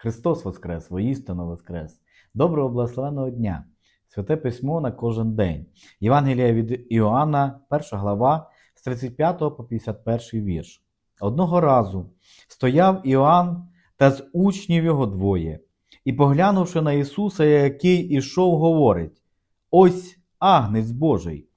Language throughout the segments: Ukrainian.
Христос Воскрес, воістину Воскрес! Доброго благословеного дня! Святе письмо на кожен день. Євангелія від Іоанна, 1 глава, з 35 по 51 вірш. Одного разу стояв Іоанн та з учнів його двоє, і, поглянувши на Ісуса, який ішов, говорить: Ось агнець Божий.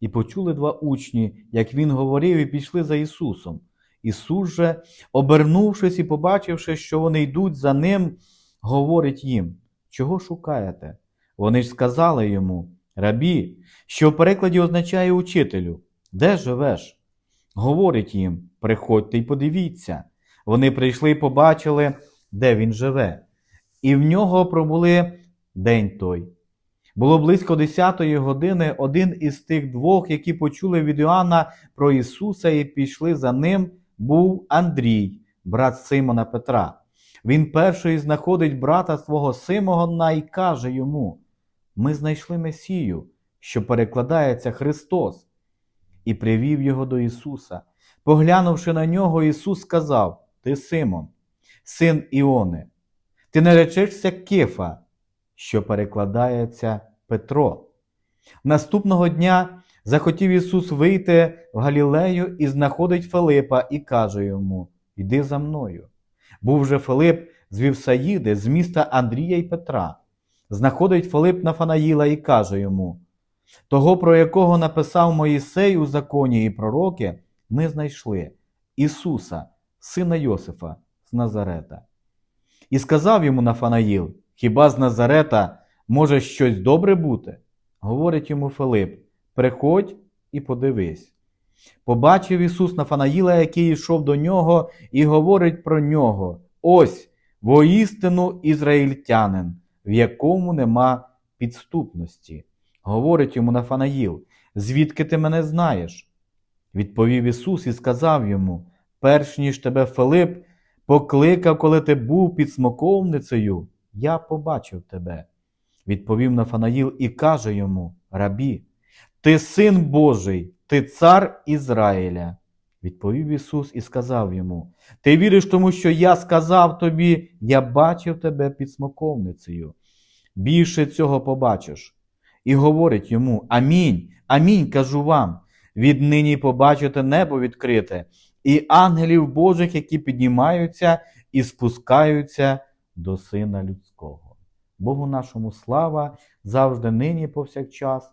І почули два учні, як він говорив, і пішли за Ісусом. Ісус же, обернувшись і побачивши, що вони йдуть за ним, говорить їм: Чого шукаєте? Вони ж сказали йому: Рабі, що в перекладі означає учителю, де живеш? Говорить їм: Приходьте й подивіться. Вони прийшли і побачили, де він живе, і в нього пробули день той. Було близько десятої години один із тих двох, які почули від Іоанна про Ісуса і пішли за ним, був Андрій, брат Симона Петра. Він перший знаходить брата свого Симона і каже йому: Ми знайшли Месію, що перекладається Христос, і привів його до Ісуса. Поглянувши на нього, Ісус сказав: Ти Симон, син Іони, ти наречешся Кефа, що перекладається Петро. Наступного дня захотів Ісус вийти в Галілею і знаходить Филипа і каже йому: Йди за мною. Був же Филип з Вівсаїди, з міста Андрія і Петра. Знаходить Филип Нафанаїла і каже йому: Того, про якого написав Моїсей у законі і пророки, ми знайшли Ісуса, сина Йосифа з Назарета. І сказав йому Нафанаїл: Хіба з Назарета може щось добре бути? Говорить йому Филип: Приходь і подивись. Побачив Ісус Нафанаїла, який йшов до нього, і говорить про нього: Ось воістину ізраїльтянин, в якому нема підступності. Говорить йому Нафанаїл: Звідки ти мене знаєш? Відповів Ісус і сказав йому: Перш ніж тебе Филип покликав, коли ти був під смоковницею, я побачив тебе. Відповів Нафанаїл і каже йому: Рабі, ти син Божий, ти цар Ізраїля. Відповів Ісус і сказав йому: Ти віриш тому, що я сказав тобі, я бачив тебе під смоковницею. Більше цього побачиш. І говорить йому: Амінь, амінь, кажу вам. Віднині побачите небо відкрите, і ангелів Божих, які піднімаються і спускаються до Сина Людського. Богу нашому слава завжди нині, повсякчас,